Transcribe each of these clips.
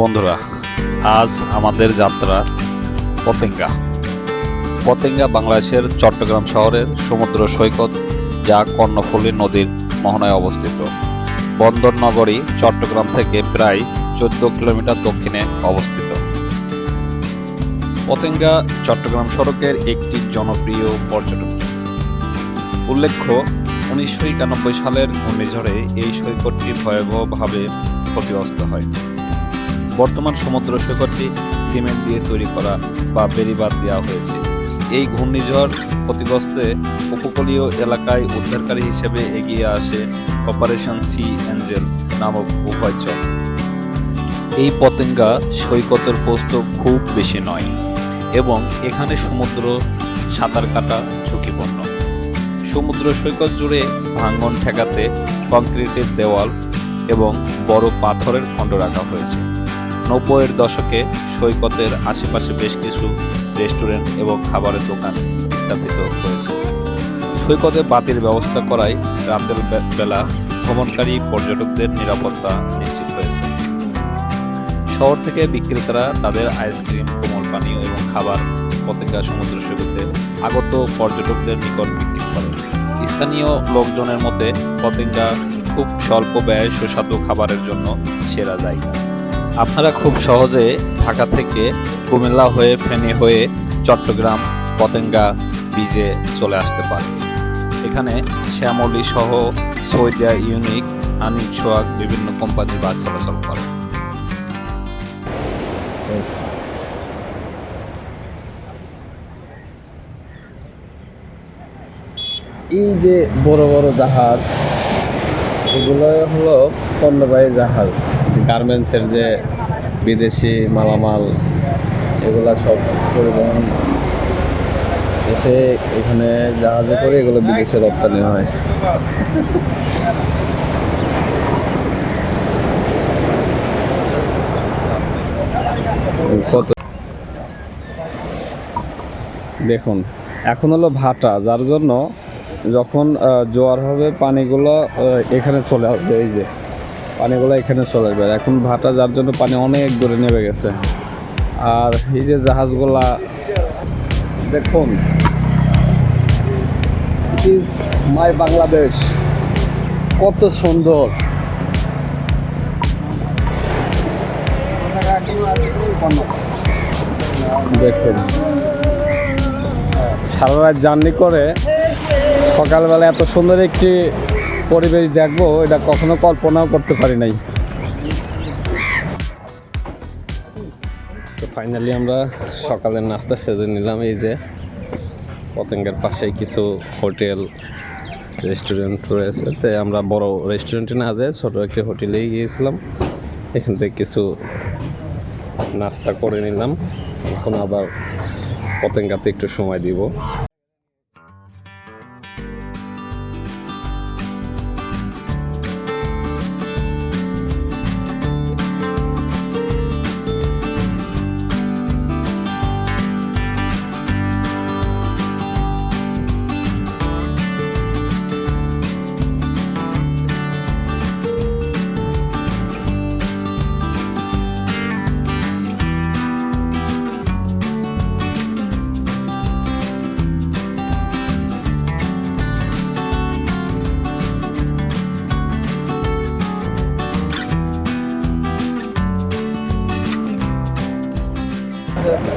বন্ধুরা, আজ আমাদের যাত্রা পতেঙ্গা। পতেঙ্গা বাংলাদেশের চট্টগ্রাম শহরের সমুদ্র সৈকত, যা কর্ণফুলী নদীর মোহনায় অবস্থিত। বন্দর নগরী চট্টগ্রাম থেকে প্রায় চোদ্দ কিলোমিটার দক্ষিণে অবস্থিত। পতেঙ্গা চট্টগ্রাম সড়কের একটি জনপ্রিয় পর্যটন উল্লেখ্য, উনিশশো একানব্বই সালের ঘূর্ণিঝড়ে এই সৈকতটি ভয়াবহভাবে ক্ষতিগ্রস্ত হয়। বর্তমান সমুদ্র সৈকতটি সিমেন্ট দিয়ে তৈরি করা বা বেড়িবাঁধ দেওয়া হয়েছে। এই ঘূর্ণিঝড় ক্ষতিগ্রস্তে উপকূলীয় এলাকায় উদ্ধারকারী হিসেবে এগিয়ে আসে অপারেশন সি অ্যাঞ্জেল নামক উপায়চর এই পতেঙ্গা সৈকতের প্রস্থ খুব বেশি নয় এবং এখানে সমুদ্র সাঁতার কাটা ঝুঁকিপূর্ণ। সমুদ্র সৈকত জুড়ে ভাঙ্গন ঠেকাতে কংক্রিটের দেওয়াল এবং বড় পাথরের খণ্ড রাখা হয়েছে। নব্বইয়ের দশকে সৈকতের আশেপাশে বেশ কিছু রেস্টুরেন্ট এবং খাবারের দোকান স্থাপিত হয়েছে। সৈকতে বাতির ব্যবস্থা করায় রাতের বেলা ভ্রমণকারী পর্যটকদের নিরাপত্তা নিশ্চিত হয়েছে। শহর থেকে বিক্রেতারা তাদের আইসক্রিম, কোমল পানীয় এবং খাবার পতেঙ্গা সমুদ্র সৈকতে আগত পর্যটকদের নিকট বিক্রি করে স্থানীয় লোকজনের মতে পতেঙ্গা খুব স্বল্প ব্যয় সুস্বাদু খাবারের জন্য সেরা জায়গা আপনারা খুব সহজে ঢাকা থেকে কুমিল্লা হয়ে, ফেনী হয়ে চট্টগ্রাম, পতেঙ্গা বিজে চলে আসতে পারেন। এখানে শ্যামলি সহ সৈদিয়া ইউনিক, আনিক সোয়াগ বিভিন্ন কোম্পানি বাস চলাচল করে। এই যে বড় বড় জাহাজ এগুলো হলো পণ্যবাহী জাহাজ। গার্মেন্টসের যে বিদেশি মালামাল, এগুলো সব পরিবহন। এসে এখানে জাহাজে করে এগুলো বিদেশে রপ্তানি হয়। কত দেখুন, এখন হলো ভাটা, যার জন্য যখন জোয়ার হবে, পানিগুলো এখানে চলে আসবে, এই যে। পানিগুলো এখানে চলে আসবে। এখন ভাটা যার জন্য পানি অনেক দূরে নেমে গেছে। আর এই যে জাহাজগুলা, দেখুন ইট ইজ মাই বাংলাদেশ কত সুন্দর। দেখুন, সারা রাত জার্নি করে সকালবেলা এত সুন্দর একটি পরিবেশ দেখব, এটা কখনো কল্পনাও করতে পারি নাই। তো ফাইনালি আমরা সকালের নাস্তা সেজে নিলাম, এই যে পতেঙ্গের পাশেই কিছু হোটেল রেস্টুরেন্ট রয়েছে। তাই আমরা বড় রেস্টুরেন্টে না যাই ছোটো একটি হোটেলেই গিয়েছিলাম। এখান থেকে কিছু নাস্তা করে নিলাম। এখন আবার পতেঙ্গাতে একটু সময় দিব।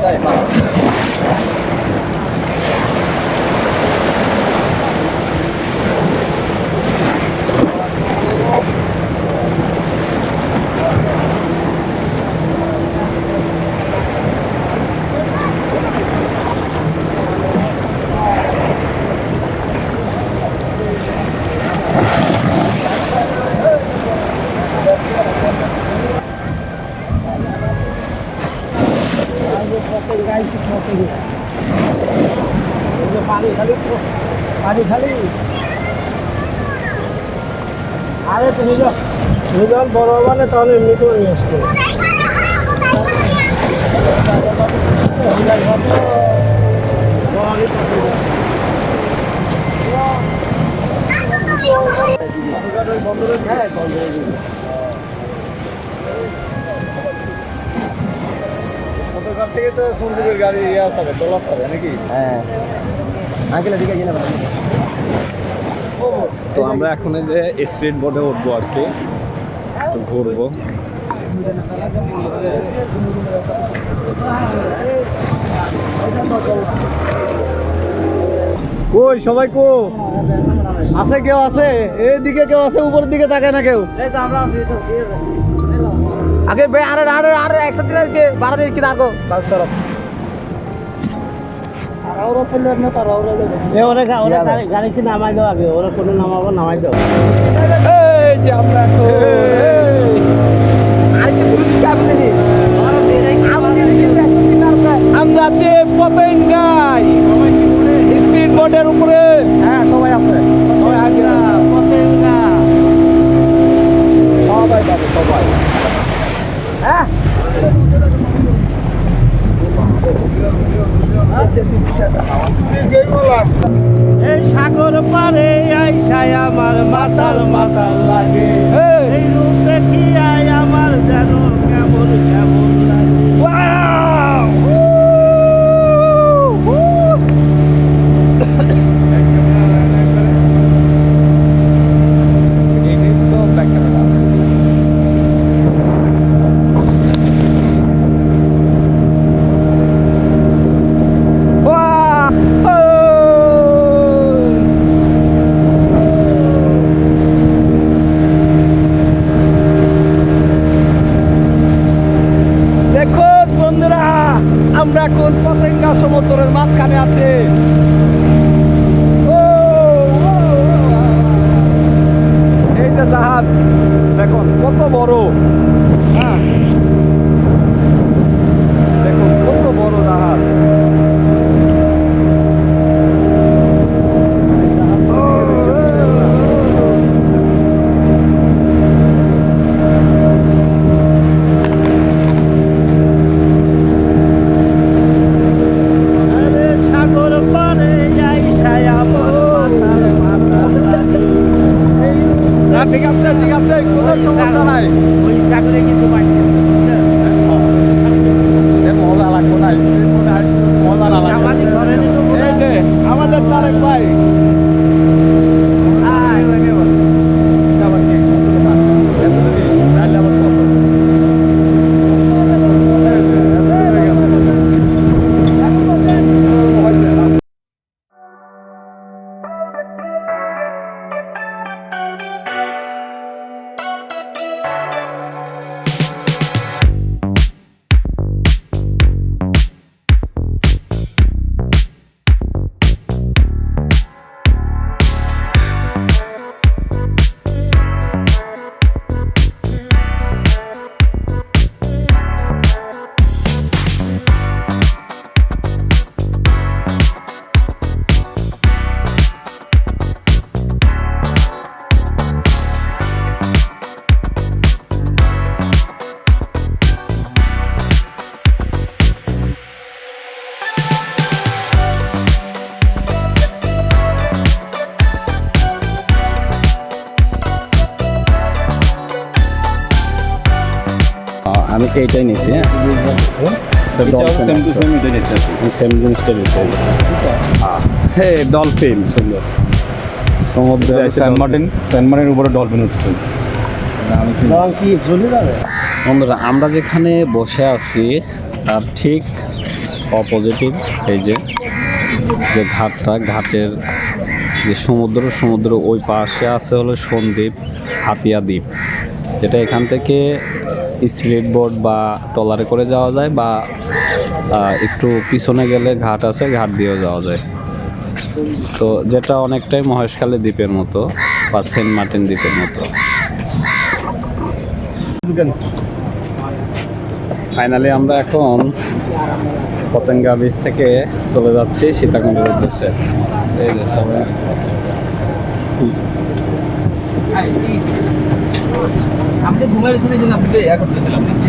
快点放 পানি খালি আরে তুমি যখন তুমি যখন বড় হবে তখন এমনি করে নিয়ে আসতো বন্ধ করে হ্যাঁ থেকে তো সন্দীপের গাড়ি ইয়ে নাকি? হ্যাঁ। এদিকে গেলে তো আমরা এখন এই যে স্পিড বোর্ডে উঠবো আর কি ঘুরবো। কই সবাই কো? আছে কেউ আছে? এইদিকে কেউ আছে উপরের দিকে তাকায় না কেউ? আগে আরে আরে আরে একসাথে দিলে বারো দিন কি থাকো গাড়িতে নামাই দাও আগে? ওরা কোনো নামাবো নামাই দাও এই যে আমরা এখন আমরা আছি পতেঙ্গাই স্পিড বোর্ডের উপরে হ্যাঁ সবাই আছে সবাই আগে সবাই যাবে সবাই হ্যাঁ এই সাগর পারে আইসায় আমার মাতাল মাতাল লাগে। আমি এইটাই নিয়েছি সেম জিনিসটা। নিয়েছি হ্যাঁ ডলফিন সুন্দর। সমুদ্র সেন্ট মার্টিন সেন্ট মার্টিনের উপরে ডলফিন উঠছে। বন্ধুরা আমরা যেখানে বসে আছি তার ঠিক অপোজিটিভ এই যে যে ঘাটটা ঘাটের যে সমুদ্র সমুদ্র ওই পাশে আছে হলো সন্দ্বীপ হাতিয়া দ্বীপ। যেটা এখান থেকে স্পিড বোট বা ট্রলারে করে যাওয়া যায় বা একটু পিছনে গেলে ঘাট আছে, ঘাট দিয়েও যাওয়া যায়। তো যেটা অনেকটাই মহেশখালী দ্বীপের মতো বা সেন্ট মার্টিন দ্বীপের মতো। ফাইনালি আমরা এখন পতেঙ্গা বিচ থেকে চলে যাচ্ছি সীতাকুণ্ডের উদ্দেশ্যে। এই সবাই।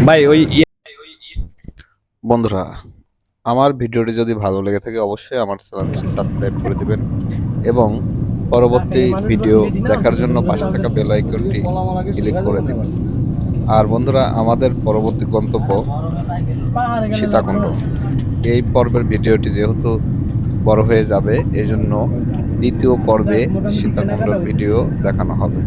ভাই ওই বন্ধুরা আমার ভিডিওটি যদি ভালো লেগে থাকে অবশ্যই আমার চ্যানেলটি সাবস্ক্রাইব করে দিবেন এবং পরবর্তী ভিডিও দেখার জন্য পাশে থাকা বেল আইকনটি ক্লিক করে দিবেন। আর বন্ধুরা আমাদের পরবর্তী গন্তব্য সীতাকুণ্ড। এই পর্বের ভিডিওটি যেহেতু বড় হয়ে যাবে এজন্য দ্বিতীয় পর্বে সীতাকুণ্ডর ভিডিও দেখানো হবে।